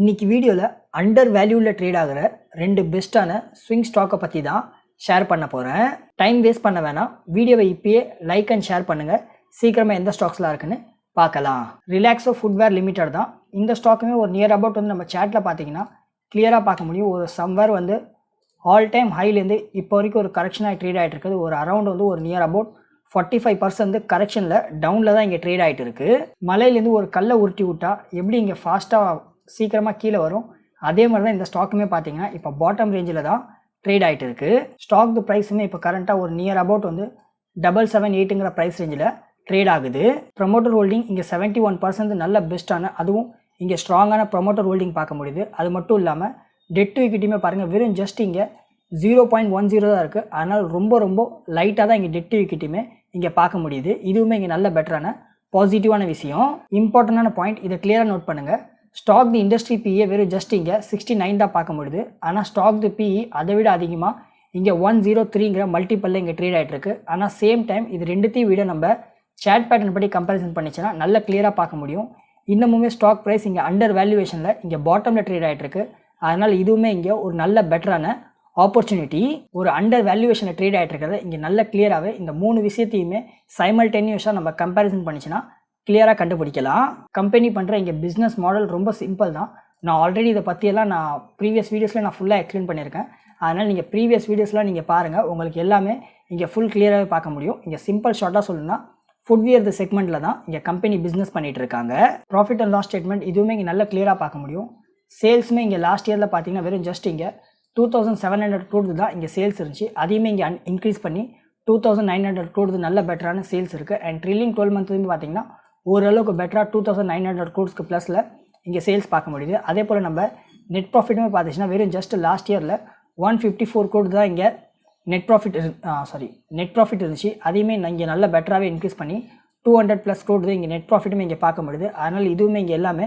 இன்றைக்கி வீடியோவில் அண்டர் வேல்யூவில் ட்ரேட் ஆகிற ரெண்டு பெஸ்ட்டான ஸ்விங் ஸ்டாக்கை பற்றி தான் ஷேர் பண்ண போகிறேன் டைம் வேஸ்ட் பண்ண வேணாம். வீடியோவை இப்பயே லைக் அண்ட் ஷேர் பண்ணுங்கள் சீக்கிரமாக எந்த ஸ்டாக்ஸ்லாம் இருக்குன்னு பார்க்கலாம். ரிலாக்ஸோ ஃபுட்வேர் லிமிட்டட் தான். இந்த ஸ்டாக்குமே ஒரு நியர் அபவுட் வந்து நம்ம சேட்டில் பார்த்தீங்கன்னா கிளியராக பார்க்க முடியும். ஒரு சம்வேர் வந்து ஆல் டைம் ஹைலேருந்து இப்போ வரைக்கும் ஒரு கரெக்ஷனாக ட்ரேட் ஆகிட்டு இருக்குது. ஒரு அரௌண்ட் வந்து ஒரு near about forty five percent கரெக்ஷனில் டவுனில் தான் இங்கே ட்ரேட் ஆகிட்டு இருக்குது மலையிலேருந்து ஒரு கல்லை உருட்டி விட்டால் எப்படி இங்கே ஃபாஸ்ட்டாக சீக்கிரமாக கீழே வரும். அதே மாதிரி தான் இந்த ஸ்டாக்குமே பார்த்தீங்கன்னா இப்போ பாட்டம் ரேஞ்சில் தான் ட்ரேட் ஆகிட்டு இருக்குது ஸ்டாக் ப்ரைஸுமே இப்போ கரண்ட்டாக ஒரு நியர் அபவுட் வந்து டபுள் செவன் எயிட்டுங்கிற ப்ரைஸ் ரேஞ்சில் ட்ரேட் ஆகுது. ப்ரொமோட்டர் ஹோல்டிங் இங்கே செவன்ட்டி ஒன் பர்சன்ட் நல்ல பெஸ்ட்டான அதுவும் இங்கே ஸ்ட்ராங்கான ப்ரொமோட்டர் ஹோல்டிங் பார்க்க முடியுது. அது மட்டும் இல்லாமல் டெட் டு இக்விட்டியுமே பாருங்கள் வெறும் ஜஸ்ட் இங்கே ஜீரோ பாயிண்ட் ஒன் ஜீரோ தான் இருக்குது அதனால் ரொம்ப ரொம்ப லைட்டாக தான் இங்கே டெட் டு இக்விட்டியுமே இங்கே பார்க்க முடியுது. இதுவுமே இங்கே நல்ல பெட்டரான பாசிட்டிவான விஷயம். இம்பார்ட்டண்டான பாயிண்ட் இதை கிளியராக நோட் பண்ணுங்கள் ஸ்டாக் தி இண்டஸ்ட்ரி பிஏ வெறும் ஜஸ்ட் இங்கே சிக்ஸ்டி நைன் தான் பார்க்க முடியுது. ஆனால் ஸ்டாக் தி பிஇ அதை விட அதிகமாக இங்கே ஒன் ஜீரோ oh த்ரீங்கிற மல்டிப்பல்ல இங்கே ட்ரேட் ஆகிட்டு இருக்கு. ஆனால் சேம் டைம் இது ரெண்டுத்தையும் விட நம்ம சேட் பேட்டர்ன் படி கம்பேரிசன் பண்ணிச்சுன்னா நல்ல கிளியராக பார்க்க முடியும். இன்னமுமே ஸ்டாக் ப்ரைஸ் இங்கே அண்டர் வேல்யூவேஷனில் இங்கே பாட்டமில் ட்ரேட் ஆகிட்டு இருக்கு. அதனால் இதுவுமே இங்கே ஒரு நல்ல பெட்டரான ஆப்பர்ச்சுனிட்டி ஒரு அண்டர் வேல்யூவேஷனில் ட்ரேட் ஆகிட்டு இருக்கிறத இங்கே நல்ல கிளியராகவே இந்த மூணு விஷயத்தையுமே சைமல்டேனியஸாக நம்ம கம்பேரிசன் பண்ணிச்சுன்னா கிளியராக கண்டுபிடிக்கலாம். கம்பெனி பண்ணுற இங்கே பிஸ்னஸ் மாடல் ரொம்ப சிம்பிள் தான். நான் ஆல்ரெடி இதை பற்றியெல்லாம் நான் ப்ரீவியஸ் வீடியோஸில் நான் ஃபுல்லாக எக்ஸ்பிளைன் பண்ணியிருக்கேன். அதனால் நீங்கள் ப்ரீவியஸ் வீடியோஸ்லாம் நீங்கள் பாருங்கள் உங்களுக்கு எல்லாமே இங்கே ஃபுல் கிளியராகவே பார்க்க முடியும். இங்கே சிம்பிள் ஷார்ட்டாக சொல்லணும்னா ஃபுட்வியர் த செக்மெண்ட்டில் தான் இங்கே கம்பெனி பிஸ்னஸ் பண்ணிகிட்டு இருக்காங்க. ப்ராஃபிட் அண்ட் லாஸ் ஸ்டேட்மெண்ட் இதுவுமே இங்கே நல்லா கிளியராக பார்க்க முடியும். சேல்ஸுமே இங்கே லாஸ்ட் இயரில் பார்த்தீங்கன்னா வெறும் ஜஸ்ட் இங்கே two thousand seven hundred crore தான் இங்கே சேல்ஸ் இருந்துச்சு. அதையுமே இங்கே இன்க்ரீஸ் பண்ணி two thousand nine hundred crore நல்ல பெட்டரான சேல்ஸ் இருக்குது அண்ட் ட்ரில்லிங் டுவெல் மந்த்துமே பார்த்தீங்கன்னா ஓரளவுக்கு பெட்டராக டூ தௌசண்ட் நைன் ஹண்ட்ரட் க்ரோட்ஸ்க்கு ப்ளஸில் இங்கே சேல்ஸ் பார்க்க முடியுது. அதே போல் நம்ம நெட் ப்ராஃபிட்டுமே பார்த்துச்சுன்னா வெறும் ஜஸ்ட் லாஸ்ட் இயரில் ஒன் ஃபிஃப்டி ஃபோர் கோடி தான் இங்கே நெட் ப்ராஃபிட் இரு சாரி நெட் ப்ராஃபிட் இருந்துச்சு. அதையுமே இங்கே நல்ல பெட்டராகவே இன்க்ரீஸ் பண்ணி டூ ஹண்ட்ரட் ப்ளஸ் கோடி தான் இங்கே நெட் ப்ராஃபிட்டுமே இங்கே பார்க்க முடியுது. அதனால் இதுவுமே இங்கே எல்லாமே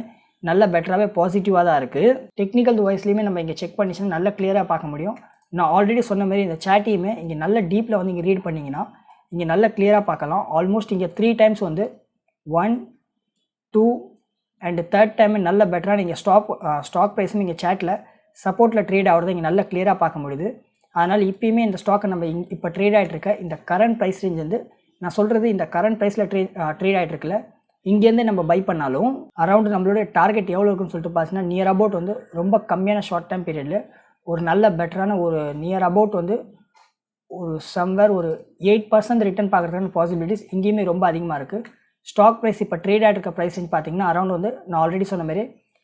நல்ல பெட்டராகவே பாசிட்டிவாக தான் இருக்குது டெக்னிக்கல் வாய்ஸ்லையுமே நம்ம இங்கே செக் பண்ணிச்சுன்னா நல்ல கிளியராக பார்க்க முடியும். நான் ஆல்ரெடி சொன்ன மாதிரி இந்த சேட்டையுமே இங்கே நல்ல டீப்பில் வந்து இங்கே ரீட் பண்ணிங்கன்னா இங்கே நல்ல கிளியராக பார்க்கலாம். ஆல்மோஸ்ட் இங்கே த்ரீ டைம்ஸ் வந்து one two and third time நல்ல பெட்டராக நீங்கள் ஸ்டாக் ஸ்டாக் ப்ரைஸும் இங்கே சேட்டில் சப்போர்ட்டில் ட்ரேட் ஆகிறது இங்கே நல்ல கிளியராக பார்க்க முடியுது. அதனால் இப்போயுமே இந்த ஸ்டாக்கை நம்ம இங் இப்போ ட்ரேட் ஆகிட்டு இந்த கரண்ட் ப்ரைஸ் ரேஞ்ச் வந்து நான் சொல்கிறது இந்த கரண்ட் ப்ரைஸில் ட்ரே ட்ரேட் ஆகிட்டு இருக்குல்ல இங்கேருந்து நம்ம பை பண்ணாலும் அரௌண்ட் நம்மளோட டார்கெட் எவ்வளோ இருக்குன்னு சொல்லிட்டு பார்த்தீங்கன்னா நியர் அபவுட் வந்து ரொம்ப கம்மியான ஷார்ட் டைம் பீரியடில் ஒரு நல்ல பெட்டரான ஒரு நியர் அபவுட் வந்து ஒரு சம்வேர் ஒரு எயிட் பர்சன்ட் ரிட்டர்ன் பார்க்குறதுக்கான பாசிபிலிட்டிஸ் இங்கேயுமே ரொம்ப அதிகமாக இருக்குது ஸ்டாக் ப்ரைஸ் இப்போ ட்ரேட் ஆகிட்டு இருக்க ப்ரைஸ் ரேஞ்ச் பார்த்தீங்கன்னா அரௌண்ட் வந்து நான் ஆல்ரெடி சொன்ன மாதிரி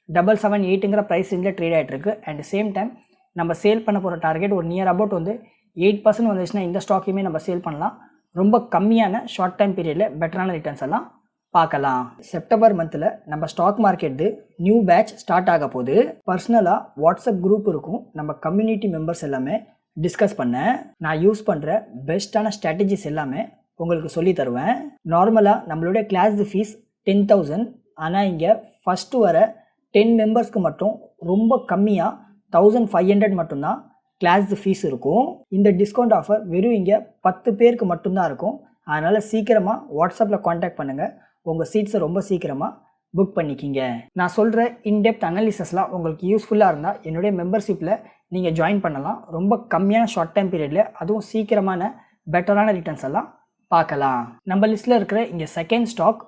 டபுள் செவன் எயிட்டுங்கிற ப்ரைஸ் ரேஞ்சில் ட்ரேட் ஆகிட்டுருக்கு அண்ட் சேம் டைம் நம்ம சேல் பண்ண போகிற டார்கெட் ஒரு நியர் அபவுட் வந்து எயிட் பர்சன்ட் வந்துச்சுன்னா இந்த ஸ்டாக்கையுமே நம்ம சேல் பண்ணலாம். ரொம்ப கம்மியான ஷார்ட் டைம் பீரியடில் பெட்டரான ரிட்டர்ன்ஸ் எல்லாம் பார்க்கலாம். செப்டம்பர் மந்தில் நம்ம stock market new batch start ஆக போது பர்சனலாக வாட்ஸ்அப் குரூப் இருக்கும். நம்ம கம்யூனிட்டி மெம்பர்ஸ் எல்லாமே டிஸ்கஸ் பண்ணேன் நான் யூஸ் பண்ணுற பெஸ்ட்டான ஸ்ட்ராட்டஜிஸ் எல்லாமே உங்களுக்கு சொல்லி தருவேன். நார்மலாக நம்மளுடைய கிளாஸ் ஃபீஸ் டென் தௌசண்ட் ஆனால் இங்கே ஃபஸ்ட்டு வர டென் மெம்பர்ஸ்க்கு மட்டும் ரொம்ப கம்மியாக தௌசண்ட் ஃபைவ் ஹண்ட்ரட் மட்டும்தான் கிளாஸ் ஃபீஸ் இருக்கும். இந்த டிஸ்கவுண்ட் ஆஃபர் வெறும் இங்கே பத்து பேருக்கு மட்டும்தான் இருக்கும். அதனால் சீக்கிரமாக வாட்ஸ்அப்பில் காண்டாக்ட் பண்ணுங்கள் உங்கள் சீட்ஸை ரொம்ப சீக்கிரமாக புக் பண்ணிக்கிங்க. நான் சொல்கிற இன்டெப்த் அனாலிசஸ்லாம் உங்களுக்கு யூஸ்ஃபுல்லாக இருந்தால் என்னுடைய மெம்பர்ஷிப்பில் நீங்கள் ஜாயின் பண்ணலாம். ரொம்ப கம்மியான ஷார்ட் டைம் பீரியடில் அதுவும் சீக்கிரமான பெட்டரான ரிட்டர்ன்ஸ் எல்லாம் பார்க்கலாம். நம்ம லிஸ்ட்டில் இருக்கிற இங்கே second stock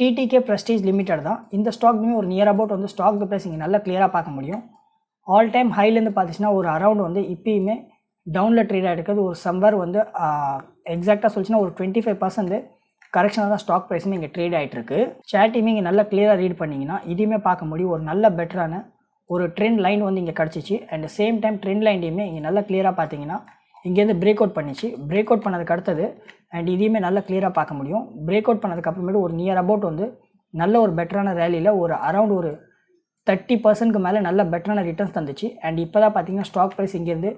TTK Prestige Limited தான். இந்த ஸ்டாக்குமே ஒரு நியர் அபவுட் வந்து ஸ்டாக் ப்ரைஸ் இங்கே நல்லா கிளியராக பார்க்க முடியும். ஆல் டைம் ஹைலேருந்து பார்த்துச்சுன்னா ஒரு அரௌண்ட் வந்து இப்போயுமே டவுனில் ட்ரேட் ஆகிருக்கிறது ஒரு சம்வர் வந்து எக்ஸாக்டாக சொல்லிச்சுன்னா ஒரு டுவெண்ட்டி ஃபைவ் பர்சன்ட் கரெக்ஷனாக தான் ஸ்டாக் ப்ரைஸுமே இங்கே ட்ரேட் ஆகிட்டு இருக்கு சேட்டையுமே இங்கே நல்லா கிளியராக ரீட் பண்ணிங்கன்னா இதையுமே பார்க்க முடியும். ஒரு நல்ல பெட்டரான ஒரு ட்ரெண்ட் லைன் வந்து இங்கே கிடச்சிச்சு. அண்ட் சேம் டைம் ட்ரெண்ட் லைன்டையுமே இங்கே நல்லா கிளியராக பார்த்தீங்கன்னா இங்கேருந்து பிரேக் அவுட் பண்ணிச்சு. பிரேக் அவுட் பண்ணதுக்கு அடுத்தது அண்ட் இதையுமே நல்லா கிளியராக பார்க்க முடியும். பிரேக் அவுட் பண்ணதுக்கு அப்புறமேட்டு ஒரு நியர் அபவுட் வந்து நல்ல ஒரு பெட்டரான ரேலியில் ஒரு அரவுண்ட் ஒரு தேர்ட்டி பர்சன்ட்க்கு மேலே நல்ல பெட்டரான ரிட்டர்ன்ஸ் தந்துச்சு. அண்ட் இப்போ தான் பார்த்தீங்கன்னா ஸ்டாக் ப்ரைஸ் இங்கேருந்து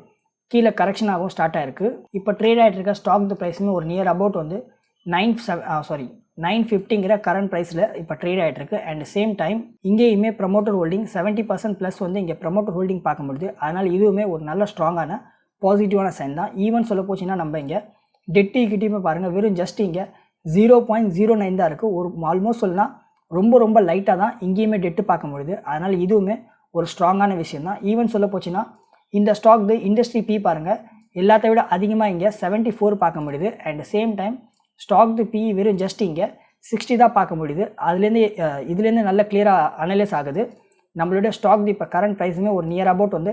கீழே கரெக்ஷன் ஆகும் ஸ்டார்ட் ஆயிருக்கு. இப்போ ட்ரேட் ஆகிட்டு இருக்க ஸ்டாக் ப்ரைஸுமே ஒரு நியர் அபவுட் வந்து நைன் செவ் சாரி நைன் ஃபிஃப்டிங்கிற கரண்ட் ப்ரைஸில் இப்போ ட்ரேட் ஆகிட்டு இருக்கு. அண்ட் சேம் டைம் இங்கேயுமே promoter holding seventy percent plus வந்து இங்கே ப்ரமோட்டர் ஹோல்டிங் பார்க்க முடியுது. அதனால் இதுவுமே ஒரு நல்ல ஸ்ட்ராங்கான பாசிட்டிவான சைன் தான். ஈவன் சொல்ல போச்சுன்னா நம்ம இங்கே டெட் ஈக்விட்டியுமே பாருங்கள் வெறும் ஜஸ்ட் இங்கே ஜீரோ பாயிண்ட் ஜீரோ நைன் தான் இருக்குது ஒரு ஆல்மோஸ்ட் சொல்லலாம் ரொம்ப ரொம்ப லைட்டாக தான் இங்கேயுமே டெட்டு பார்க்க முடியுது. அதனால் இதுவுமே ஒரு ஸ்ட்ராங்கான விஷயம் தான். ஈவன் சொல்ல போச்சுன்னா இந்த ஸ்டாக் இண்டஸ்ட்ரி பி பாருங்கள் எல்லாத்த விட அதிகமாக இங்கே 74 ஃபோர் பார்க்க முடியுது. And same time stock the B வெறும் ஜஸ்ட் இங்கே சிக்ஸ்டி தான் பார்க்க முடியுது. அதுலேருந்து இதுலேருந்து நல்ல கிளியராக அனலைஸ் ஆகுது. நம்மளுடைய ஸ்டாக் இப்போ கரண்ட் ப்ரைஸுமே ஒரு நியர் அபவுட் வந்து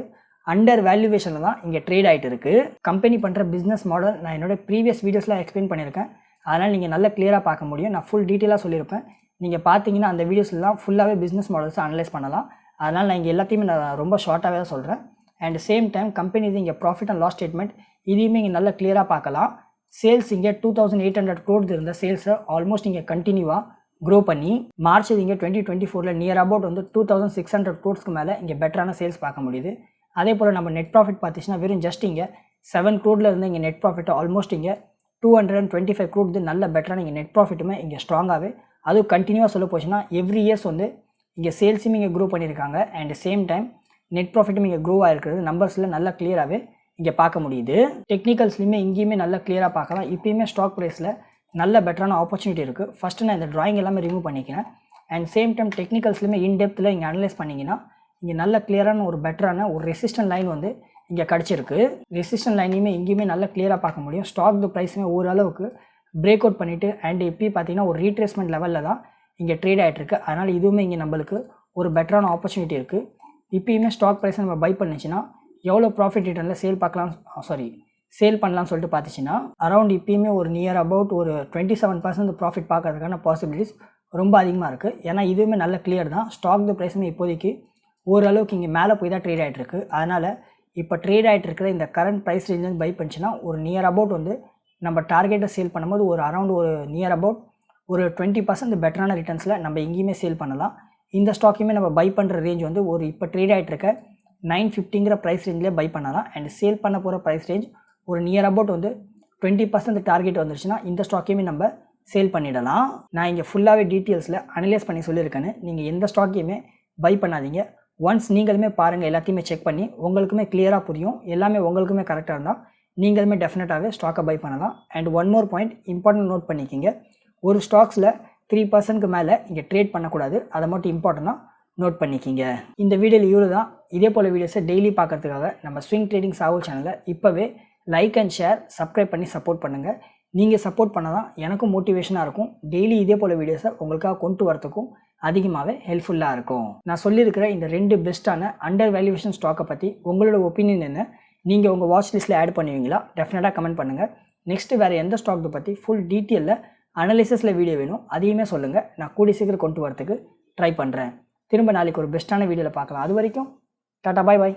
அண்டர் வேல்யூவேஷனில் தான் இங்கே ட்ரேட் ஆகிட்டு இருக்குது கம்பெனி பண்ணுற பிஸ்னஸ் மாடல் நான் என்னோடய ப்ரீவியஸ் வீடியோஸில் எக்ஸ்பிளைன் பண்ணியிருக்கேன். அதனால் நீங்கள் நல்லா கிளியராக பார்க்க முடியும். நான் ஃபுல் டீட்டெயிலாக சொல்லியிருப்பேன். நீங்கள் பார்த்தீங்கன்னா அந்த வீடியோஸ்லாம் ஃபுல்லாகவே பிஸ்னஸ் மாடல்ஸை அனலைஸ் பண்ணலாம். அதனால் நான் இங்கே எல்லாத்தையுமே நான் ரொம்ப ஷார்ட்டாகவே தான் சொல்கிறேன் அண்ட் சேம் டைம் கம்பெனி இது இங்கே ப்ராஃபிட் அண்ட் லாஸ் ஸ்டேட்மெண்ட் இதையுமே இங்கே நல்லா கிளியராக பார்க்கலாம். சேல்ஸ் இங்கே two thousand eight hundred crore இருந்த சேல்ஸை ஆல்மோஸ்ட் இங்கே கண்டினியூவாக க்ரோ பண்ணி மார்ச் இங்கே டுவெண்ட்டி டுவெண்ட்டி ஃபோரில் நியர் அபவுட் வந்து டூ தௌசண்ட் சிக்ஸ் ஹண்ட்ரட் க்ரோட்ஸ்க்கு மேலே இங்கே பெட்டரான சேல்ஸ் பார்க்க முடியுது. அதே போல் நம்ம நெட் ப்ராஃபிட் பார்த்துச்சுன்னா வெறும் ஜஸ்ட் இங்கே செவன் க்ரூடில் இருந்து இங்கே நெட் ப்ராஃபிட் ஆல்மோஸ்ட் இங்கே two hundred and twenty five crore நல்ல பெட்டரான இங்கே நெட் ப்ராஃபிட்டுமே இங்கே ஸ்ட்ராங்காகவே அதுவும் கண்டினியூவாக சொல்ல போச்சுன்னா எவ்ரி இயர்ஸ் வந்து இங்கே சேல்ஸும் இங்கே க்ரோ பண்ணியிருக்காங்க. அண்ட் சேம் டைம் நெட் ப்ராஃபிட்டும் இங்கே க்ரோ ஆகிருக்கிறது நம்பர்ஸில் நல்லா கிளியராகவே இங்கே பார்க்க முடியுது. டெக்னிக்கல்ஸ்லையுமே இங்கேயுமே நல்லா கிளியராக பார்க்கலாம். இப்பயுமே ஸ்டாக் ப்ரைஸில் நல்ல பெட்டரான ஆப்பர்ச்சுனிட்டி இருக்குது ஃபஸ்ட்டு நான் இந்த ட்ராயிங் எல்லாமே ரிமூவ் பண்ணிக்கிறேன். அண்ட் சேம் டைம் டெக்னிக்கல்ஸ்லையுமே இன்டெப்த்தில் இங்கே அனலைஸ் பண்ணிங்கன்னா இங்கே நல்ல கிளியரான ஒரு பெட்டரான ஒரு ரெசிஸ்டன்ட் லைன் வந்து இங்கே கிடச்சிருக்கு. ரெசிஸ்டன்ட் லைனையுமே இங்கேயுமே நல்லா கிளியராக பார்க்க முடியும். ஸ்டாக் ப்ரைஸுமே ஓரளவுக்கு பிரேக் அவுட் பண்ணிவிட்டு அண்ட் இப்போ பார்த்தீங்கன்னா ஒரு ரீட்ரேஸ்மெண்ட் லெவலில் தான் இங்கே ட்ரேட் ஆகிட்டுருக்கு அதனால் இதுவுமே இங்கே நம்மளுக்கு ஒரு பெட்டரான ஆப்பர்ச்சுனிட்டி இருக்குது இப்பயுமே ஸ்டாக் ப்ரைஸை நம்ம பை பண்ணிச்சுன்னா எவ்வளோ ப்ராஃபிட் ரிட்டர்னில் சேல் பார்க்கலாம் சாரி சேல் பண்ணலாம்னு சொல்லிட்டு பார்த்துச்சுன்னா அரௌண்ட் இப்பயுமே ஒரு நியர் அபவுட் ஒரு டுவெண்ட்டி செவன் பர்சன்ட் ப்ராஃபிட் பார்க்கறதுக்கான பாசிபிலிட்டிஸ் ரொம்ப அதிகமாக இருக்குது ஏன்னா இதுவுமே நல்ல கிளியர் தான். ஸ்டாக் ப்ரைஸுமே இப்போதைக்கு ஓரளவுக்கு இங்கே மேலே போய் தான் ட்ரேட் ஆகிட்டு இருக்கு அதனால் இப்போ ட்ரேட் ஆகிட்டு இருக்கிற இந்த கரண்ட் ப்ரைஸ் ரேஞ்சில் பை பண்ணிச்சுன்னா ஒரு நியர் அபவுட் வந்து நம்ம டார்கெட்டை சேல் பண்ணும்போது ஒரு அரௌண்ட் ஒரு நியர் அபவுட் ஒரு டுவெண்ட்டி பர்சன்ட் பெட்டரான ரிட்டர்ன்ஸில் நம்ம எங்கேயுமே சேல் பண்ணலாம். இந்த ஸ்டாக்கையுமே நம்ம பை பண்ணுற ரேஞ்ச் வந்து ஒரு இப்போ ட்ரேட் ஆகிட்டு இருக்க நைன் ஃபிஃப்டிங்கிற ப்ரைஸ் ரேஞ்சிலே பை பண்ணலாம். அண்ட் சேல் பண்ண போகிற ப்ரைஸ் ரேஞ்ச் ஒரு நியர் அபவுட் வந்து டுவெண்ட்டி பர்சன்ட் டார்கெட் வந்துருச்சுன்னா இந்த ஸ்டாக்கையுமே நம்ம சேல் பண்ணிடலாம். நான் இங்கே ஃபுல்லாகவே டீட்டெயில்ஸில் அனலைஸ் பண்ணி சொல்லியிருக்கேன்னு. நீங்கள் எந்த ஸ்டாக்கையுமே பை பண்ணாதீங்க. ஒன்ஸ் நீங்களுமே பாருங்கள் எல்லாத்தையுமே செக் பண்ணி உங்களுக்குமே கிளியராக புரியும். எல்லாமே உங்களுக்குமே கரெக்டாக இருந்தால் நீங்களுமே டெஃபினட்டாகவே ஸ்டாக்கை பை பண்ணலாம். And one more point important note பண்ணிக்கிங்க. ஒரு ஸ்டாக்ஸில் த்ரீ பர்சன்ட்க்கு மேலே இங்கே ட்ரேட் பண்ணக்கூடாது. அதை மட்டும் இம்பார்ட்டண்ட்டாக நோட் பண்ணிக்கிங்க. இந்த வீடியோவில் இவ்வளோ தான் இதே போல் வீடியோஸை டெய்லி பார்க்குறதுக்காக நம்ம ஸ்விங் ட்ரேடிங் சாவல் சேனலை இப்போவே லைக் அண்ட் ஷேர் சப்ஸ்கிரைப் பண்ணி சப்போர்ட் பண்ணுங்கள் நீங்கள் சப்போர்ட் பண்ணால் தான் எனக்கும் மோட்டிவேஷனாக இருக்கும். டெய்லி இதே போல் வீடியோஸை உங்களுக்காக கொண்டு வரத்துக்கும் அதிகமாகவே ஹெல்ப்ஃபுல்லாக இருக்கும். நான் சொல்லியிருக்கிற இந்த ரெண்டு பெஸ்ட்டான அண்டர் வேல்யூவேஷன் ஸ்டாக்கை பற்றி உங்களோட ஒப்பீனியன் என்ன? நீங்கள் உங்கள் வாட்ச் லிஸ்ட்டில் ஆட் பண்ணுவீங்களா? டெஃபினட்டாக கமெண்ட் பண்ணுங்கள் நெக்ஸ்ட்டு வேறு எந்த ஸ்டாக்கை பற்றி ஃபுல் டீட்டெயிலில் அனலிசிஸில் வீடியோ வேணும் அதையுமே சொல்லுங்கள் நான் கூடி சீக்கிரம் கொண்டு வரதுக்கு ட்ரை பண்ணுறேன் திரும்ப நாளைக்கு ஒரு பெஸ்ட்டான வீடியோவில் பார்க்கலாம். அது வரைக்கும் டாட்டா பாய் பாய்